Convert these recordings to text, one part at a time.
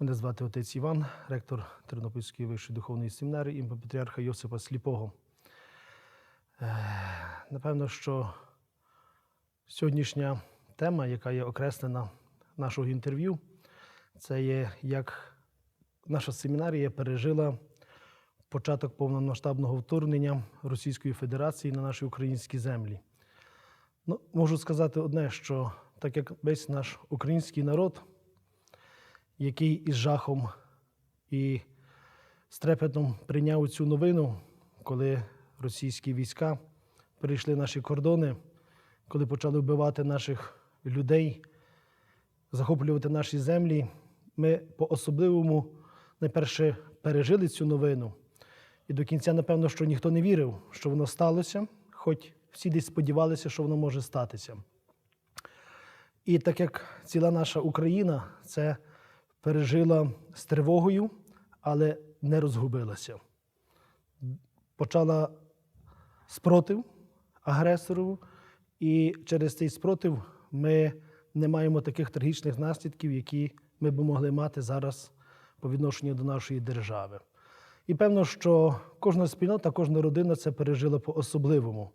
Мене звати отець Іван, ректор Тернопільської вищої духовної семінарії імені патріарха Йосипа Сліпого. Е, Напевно, що сьогоднішня тема, яка є окреслена нашого інтерв'ю, це є як наша семінарія пережила початок повномасштабного вторгнення Російської Федерації на наші українські землі. Ну, можу сказати одне, що так як весь наш український народ, який із жахом і з трепетом прийняв цю новину, коли російські війська перейшли наші кордони, коли почали вбивати наших людей, захоплювати наші землі, ми по-особливому найперше пережили цю новину. І до кінця, напевно, що ніхто не вірив, що воно сталося, хоч всі десь сподівалися, що воно може статися. І так як ціла наша Україна це пережила з тривогою, але не розгубилася. Почала спротив агресору, і через цей спротив ми не маємо таких трагічних наслідків, які ми б могли мати зараз по відношенню до нашої держави. І певно, що кожна спільнота, кожна родина це пережила по-особливому.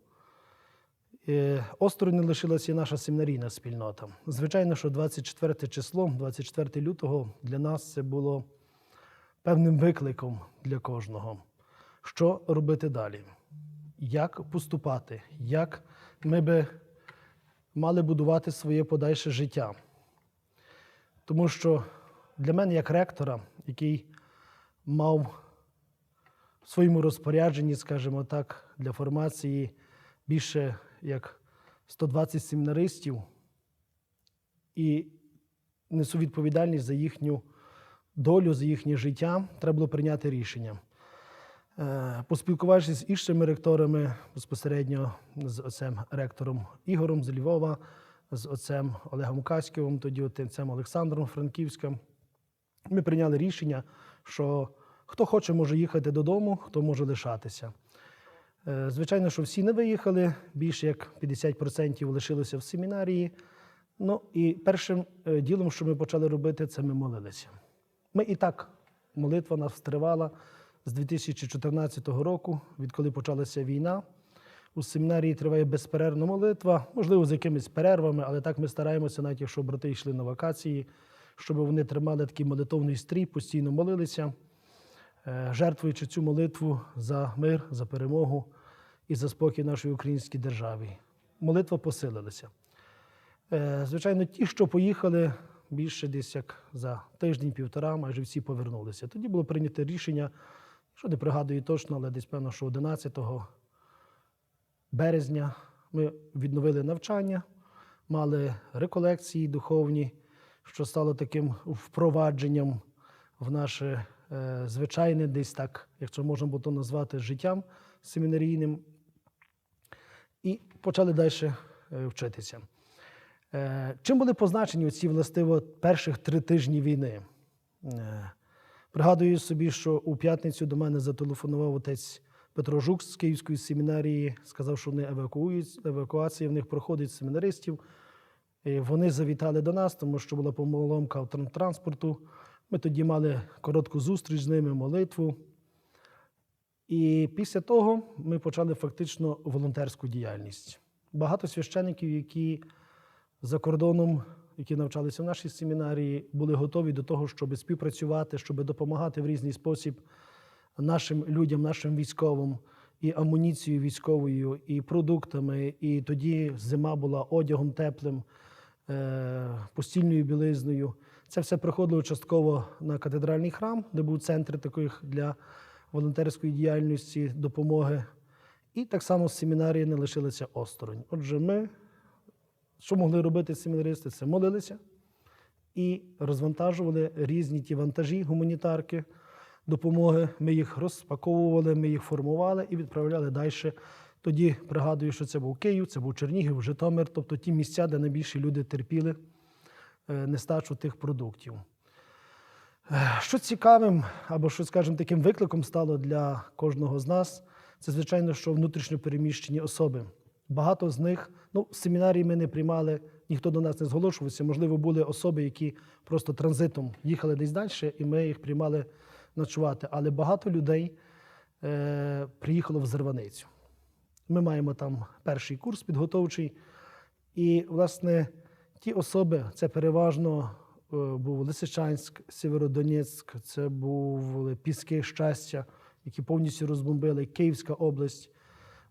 Е, Осторонь не лишилася і наша семінарійна спільнота. Звичайно, що 24 число, 24 лютого для нас це було певним викликом для кожного. Що робити далі? Як поступати? Як ми би мали будувати своє подальше життя? Тому що для мене, як ректора, який мав в своєму розпорядженні, скажімо так, для формації більше як 120 семінаристів і несу відповідальність за їхню долю, за їхнє життя, треба було прийняти рішення. Е, Поспілкувавшись з іншими ректорами, безпосередньо з отцем ректором Ігорем з Львова, з отцем Олегом Каськівим, тоді отцем Олександром Франківським, ми прийняли рішення, що хто хоче, може їхати додому, хто може лишатися. Е, Звичайно, що всі не виїхали, більше як 50% лишилося в семінарії. Ну і першим е, ділом, що ми почали робити, це ми молилися. Ми і так, молитва нас тривала з 2014 року, відколи почалася війна. У семінарії триває безперервна молитва, можливо, з якимись перервами, але так ми стараємося, навіть якщо брати йшли на вакації, щоб вони тримали такий молитовний стрій, постійно молилися, жертвуючи цю молитву за мир, за перемогу і за спокій нашої українській державі. Молитва посилилася. Е, Звичайно, ті, що поїхали більше десь як за тиждень-півтора, майже всі повернулися. Тоді було прийнято рішення, що не пригадую точно, але десь певно, що 11 березня ми відновили навчання, мали реколекції духовні, що стало таким впровадженням в наше е, звичайне, десь так, якщо можна було то назвати, життям семінарійним. І почали далі е, вчитися. Е, Чим були позначені ці властиво перших три тижні війни? Е, Пригадую собі, що у п'ятницю до мене зателефонував отець Петро Жук з Київської семінарії, сказав, що вони евакуюють, евакуація в них проходить семінаристів. І вони завітали до нас, тому що була помиломка транспорту. Ми тоді мали коротку зустріч з ними, молитву. І після того ми почали фактично волонтерську діяльність. Багато священиків, які за кордоном, які навчалися в нашій семінарії, були готові до того, щоб співпрацювати, щоб допомагати в різний спосіб нашим людям, нашим військовим, і амуніцією військовою, і продуктами. І тоді зима була одягом теплим, е, постільною білизною. Це все приходило частково на катедральний храм, де був центр таких для волонтерської діяльності, допомоги. І так само семінарії не лишилися осторонь. Отже, ми, що могли робити семінаристи, це молилися і розвантажували різні ті вантажі, гуманітарки, допомоги. Ми їх розпаковували, ми їх формували і відправляли далі. Тоді пригадую, що це був Київ, це був Чернігів, Житомир, тобто ті місця, де найбільше люди терпіли нестачу тих продуктів. Е, Що цікавим, або що, скажімо, таким викликом стало для кожного з нас, це, звичайно, що внутрішньо переміщені особи. Багато з них, ну, в семінарії ми не приймали ніхто до нас не зголошувався. Можливо, були особи, які просто транзитом їхали десь далі, і ми їх приймали ночувати. Але багато людей е, приїхало в Зерваницю. Ми маємо там перший курс підготовчий. І, власне, ті особи, це переважно е, був Лисичанськ, Сєвєродонецьк, це був Піски щастя, які повністю розбомбили, Київська область.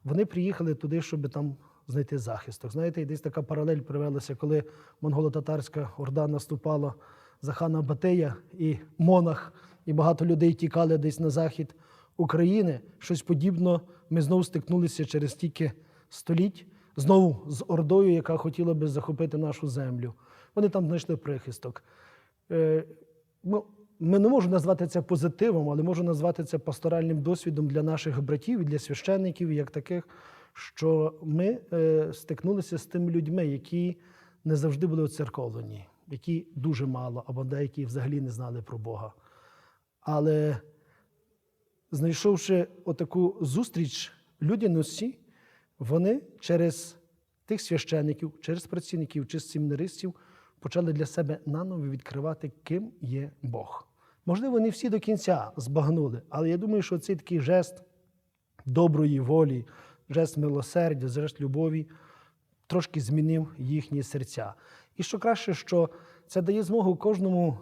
Вони приїхали туди, щоб там знайти захисток. Знаєте, десь така паралель привелася, коли монголо-татарська орда наступала за хана Батия і Монах, і багато людей тікали десь на захід України. Щось подібне ми знову стикнулися через стільки століть, знову з ордою, яка хотіла би захопити нашу землю. Вони там знайшли прихисток. Е, ну, ми не можу назвати це позитивом, але можу назвати це пасторальним досвідом для наших братів і для священників, як таких, що ми е, стикнулися з тими людьми, які не завжди були оцерковлені, які дуже мало, або деякі взагалі не знали про Бога. Але знайшовши отаку зустріч людяності, вони через тих священиків, через працівників, через семінаристів почали для себе наново відкривати, ким є Бог. Можливо, не всі до кінця збагнули, але я думаю, що цей такий жест доброї волі, жест милосердя, жест любові трошки змінив їхні серця. І що краще, що це дає змогу кожному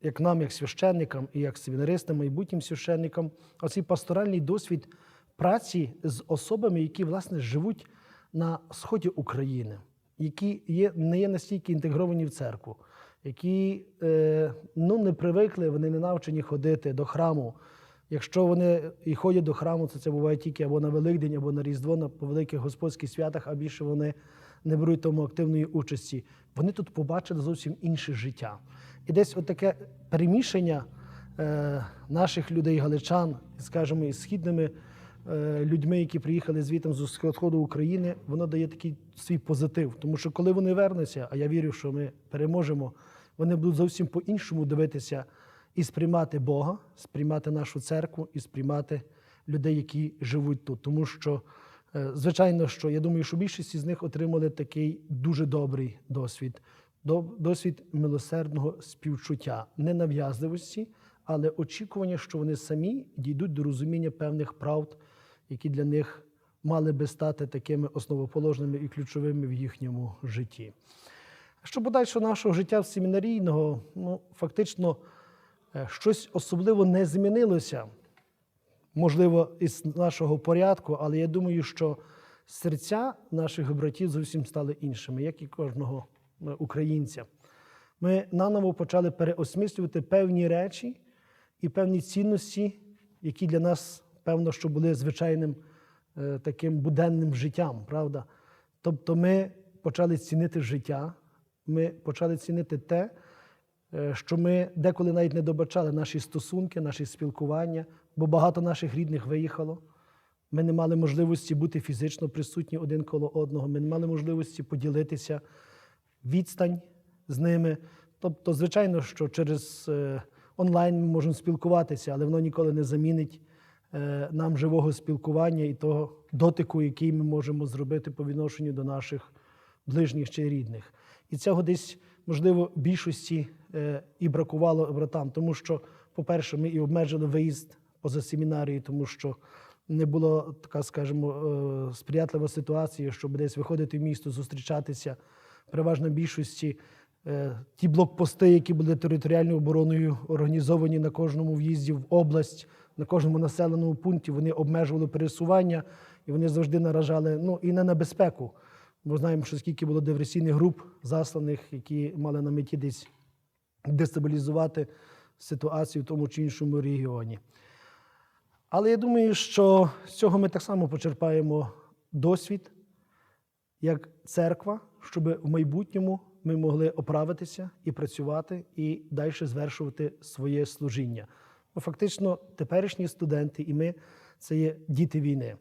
як нам, як священникам і як семінаристам, майбутнім священникам, оцей пасторальний досвід праці з особами, які власне живуть на сході України, які є, не є настільки інтегровані в церкву, які е, ну, не привикли, вони не навчені ходити до храму. Якщо вони і ходять до храму, то це буває тільки або на Великдень, або на Різдво, на по великих господських святах, а більше вони не беруть тому активної участі. Вони тут побачили зовсім інше життя. І десь отаке перемішання е, наших людей, галичан, скажімо, із східними людьми, які приїхали звітом з сходу України, воно дає такий свій позитив. Тому що коли вони вернуться, а я вірю, що ми переможемо, вони будуть зовсім по-іншому дивитися і сприймати Бога, сприймати нашу церкву і сприймати людей, які живуть тут. Тому що, е, звичайно, що я думаю, що більшість з них отримали такий дуже добрий досвід. Досвід милосердного співчуття, не нав'язливості, але очікування, що вони самі дійдуть до розуміння певних правд, які для них мали би стати такими основоположними і ключовими в їхньому житті. Що подальшого нашого життя семінарійного, ну, фактично, е, щось особливо не змінилося. Можливо, із нашого порядку, але я думаю, що серця наших братів зовсім стали іншими, як і кожного е, українця. Ми наново почали переосмислювати певні речі і певні цінності, які для нас, певно, що були звичайним е, таким буденним життям, правда? Тобто ми почали цінити життя, ми почали цінити те, е, що ми деколи навіть не добачали наші стосунки, наші спілкування, бо багато наших рідних виїхало. Ми не мали можливості бути фізично присутні один коло одного, ми не мали можливості поділитися відстань з ними. Тобто, звичайно, що через е, онлайн ми можемо спілкуватися, але воно ніколи не замінить нам живого спілкування і того дотику, який ми можемо зробити по відношенню до наших ближніх чи рідних. І цього десь, можливо, більшості е, і бракувало братам, тому що, по-перше, ми і обмежили виїзд поза семінарії, тому що не було така, скажімо, е, сприятлива ситуація, щоб десь виходити в місто, зустрічатися. Переважно більшості е, ті блокпости, які були територіальною обороною організовані на кожному в'їзді в область, на кожному населеному пункті, вони обмежували пересування і вони завжди наражали ну, і на небезпеку. Ми знаємо, що скільки було диверсійних груп засланих, які мали на меті десь дестабілізувати ситуацію в тому чи іншому регіоні. Але я думаю, що з цього ми так само почерпаємо досвід як церква, щоб в майбутньому ми могли оправитися і працювати, і далі звершувати своє служіння. Бо фактично теперішні студенти і ми це є діти війни.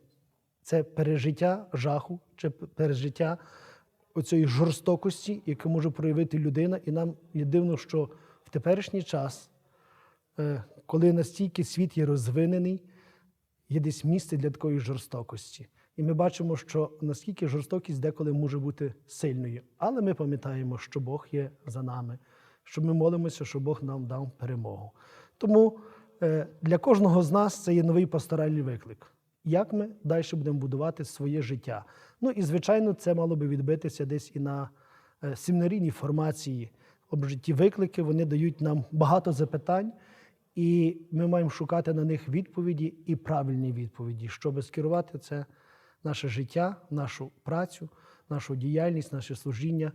Це пережиття жаху чи пережиття оцієї жорстокості, яку може проявити людина. І нам є дивно, що в теперішній час, е, коли настільки світ є розвинений, є десь місце для такої жорстокості. І ми бачимо, що наскільки жорстокість деколи може бути сильною. Але ми пам'ятаємо, що Бог є за нами, що ми молимося, що Бог нам дав перемогу. Тому е, для кожного з нас це є новий пасторальний виклик. Як ми далі будемо будувати своє життя? Ну і звичайно, це мало би відбитися десь і на е, семінарійній формації. Об житті виклики вони дають нам багато запитань, і ми маємо шукати на них відповіді і правильні відповіді, щоб скерувати це наше життя, нашу працю, нашу діяльність, наше служіння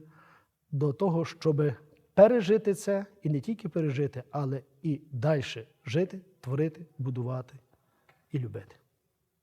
до того, щоб пережити це і не тільки пережити, але і далі жити, творити, будувати і любити.